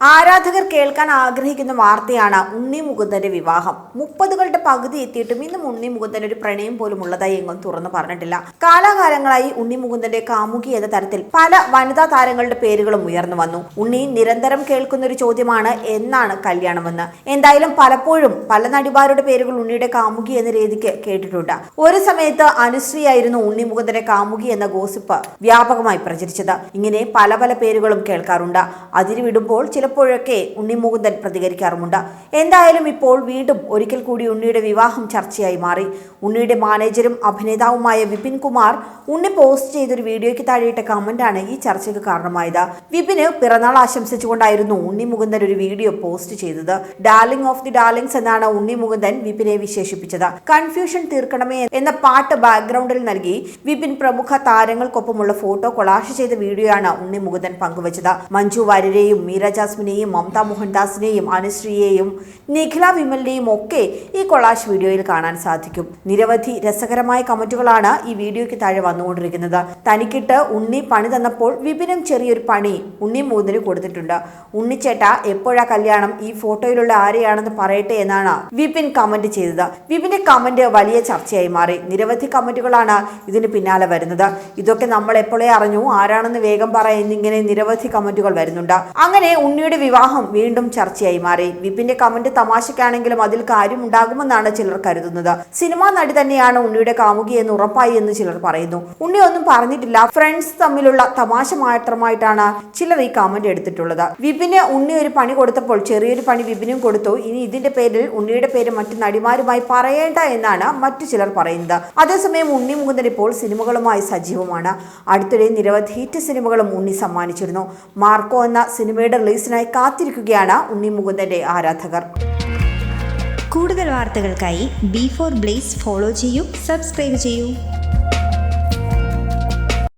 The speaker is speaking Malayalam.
ആരാധകർ കേൾക്കാൻ ആഗ്രഹിക്കുന്ന വാർത്തയാണ് ഉണ്ണി മുകുന്ദന്റെ വിവാഹം. മുപ്പതുകളുടെ പകുതി എത്തിയിട്ടും ഇന്നും ഉണ്ണി മുകുന്ദൻ ഒരു പ്രണയം പോലും ഉള്ളതായി എങ്ങും തുറന്നു പറഞ്ഞിട്ടില്ല. കാലാകാലങ്ങളായി ഉണ്ണി മുകുന്ദന്റെ കാമുകി എന്ന തരത്തിൽ പല വനിതാ താരങ്ങളുടെ പേരുകളും ഉയർന്നു വന്നു. ഉണ്ണി നിരന്തരം കേൾക്കുന്ന ഒരു ചോദ്യമാണ് എന്നാണ് കല്യാണമെന്ന്. എന്തായാലും പലപ്പോഴും പല നടിമാരുടെ പേരുകൾ ഉണ്ണിയുടെ കാമുകി എന്ന രീതിക്ക് കേട്ടിട്ടുണ്ട്. ഒരു സമയത്ത് അനുശ്രീയായിരുന്നു ഉണ്ണി മുകുന്ദന്റെ കാമുകി എന്ന ഗോസിപ്പ് വ്യാപകമായി പ്രചരിച്ചത്. ഇങ്ങനെ പല പല പേരുകളും കേൾക്കാറുണ്ട്. അതിന് വിടുമ്പോൾ ചിലപ്പോഴൊക്കെ ഉണ്ണിമുകുന്ദൻ പ്രതികരിക്കാറുമുണ്ട്. എന്തായാലും ഇപ്പോൾ വീണ്ടും ഒരിക്കൽ കൂടി ഉണ്ണിയുടെ വിവാഹം ചർച്ചയായി മാറി. ഉണ്ണിയുടെ മാനേജരും അഭിനേതാവുമായ വിപിൻ കുമാർ ഉണ്ണി പോസ്റ്റ് ചെയ്തൊരു വീഡിയോയ്ക്ക് താഴെയിട്ട കമന്റാണ് ഈ ചർച്ചയ്ക്ക് കാരണമായത്. വിപിന് പിറന്നാൾ ആശംസിച്ചുകൊണ്ടായിരുന്നു ഉണ്ണി മുകുന്ദൻ ഒരു വീഡിയോ പോസ്റ്റ് ചെയ്തത്. ഡാർലിംഗ് ഓഫ് ദി ഡാർലിംഗ്സ് എന്നാണ് ഉണ്ണി മുകുന്ദൻ വിപിനെ വിശേഷിപ്പിച്ചത്. കൺഫ്യൂഷൻ തീർക്കണമേ എന്ന പാട്ട് ബാക്ക്ഗ്രൗണ്ടിൽ നൽകി വിപിൻ പ്രമുഖ താരങ്ങൾക്കൊപ്പമുള്ള ഫോട്ടോ കൊളാഷ് ചെയ്ത വീഡിയോയാണ് ഉണ്ണി മുകുന്ദൻ പങ്കുവച്ചത്. മഞ്ജു വാര്യരെയും മീര ജാസ്മിനെയും മമത മോഹൻദാസിനെയും അനുശ്രീയെയും നിഖില വിമലിനെയും ഒക്കെ ഈ കൊളാഷ് വീഡിയോയിൽ കാണാൻ സാധിക്കും. നിരവധി രസകരമായ കമന്റുകളാണ് ഈ വീഡിയോയ്ക്ക് താഴെ വന്നുകൊണ്ടിരിക്കുന്നത്. തനിക്കിട്ട് ഉണ്ണി പണി തന്നപ്പോൾ വിപിനും ചെറിയൊരു പണി ഉണ്ണി മൂന്നിന് കൊടുത്തിട്ടുണ്ട്. ഉണ്ണിച്ചേട്ട എപ്പോഴാ കല്യാണം? ഈ ഫോട്ടോയിലുള്ള ആരെയാണെന്ന് പറയട്ടെ എന്നാണ് വിപിൻ കമന്റ് ചെയ്തത്. വിപിന്റെ കമന്റ് വലിയ ചർച്ചയായി മാറി. നിരവധി കമന്റുകളാണ് ഇതിന് പിന്നാലെ വരുന്നത്. ഇതൊക്കെ നമ്മൾ എപ്പോഴേ അറിഞ്ഞു? ആരാണെന്ന് വേഗം പറ എന്നിങ്ങനെ നിരവധി കമന്റുകൾ വരുന്നുണ്ട്. അങ്ങനെ ഉണ്ണിയുടെ വിവാഹം വീണ്ടും ചർച്ചയായി മാറി. വിപിന്റെ കമന്റ് തമാശക്കാണെങ്കിലും അതിൽ കാര്യമുണ്ടാകുമെന്നാണ് ചിലർ കരുതുന്നത്. സിനിമാ നടി തന്നെയാണ് ഉണ്ണിയുടെ കാമുകി എന്ന് ഉറപ്പായി എന്ന് ചിലർ പറയുന്നു. ഉണ്ണി ഒന്നും പറഞ്ഞിട്ടില്ല. ഫ്രണ്ട്സ് തമ്മിലുള്ള തമാശ മാത്രമായിട്ടാണ് ചിലർ ഈ കമന്റ് എടുത്തിട്ടുള്ളത്. വിപിന് ഉണ്ണി ഒരു പണി കൊടുത്തപ്പോൾ ചെറിയൊരു പണി വിപിനും കൊടുത്തു. ഇനി ഇതിന്റെ പേരിൽ ഉണ്ണിയുടെ പേര് മറ്റു നടിമാരുമായി പറയേണ്ട എന്നാണ് മറ്റു ചിലർ പറയുന്നത്. അതേസമയം ഉണ്ണി മുകുന്ദൻ ഇപ്പോൾ സിനിമകളുമായി സജീവമാണ്. അടുത്തിടെ നിരവധി ഹിറ്റ് സിനിമകളും ഉണ്ണി സമ്മാനിച്ചിരുന്നു. മാർക്കോ എന്ന സിനിമയുടെ റിലീസിനായി കാത്തിരിക്കുകയാണ് ഉണ്ണിമുകുന്ദന്റെ ആരാധകർ. കൂടുതൽ വാർത്തകൾക്കായി ബി ഫോർ ബ്ലേസ് ഫോളോ ചെയ്യൂ സബ്സ്ക്രൈബ് ചെയ്യൂ.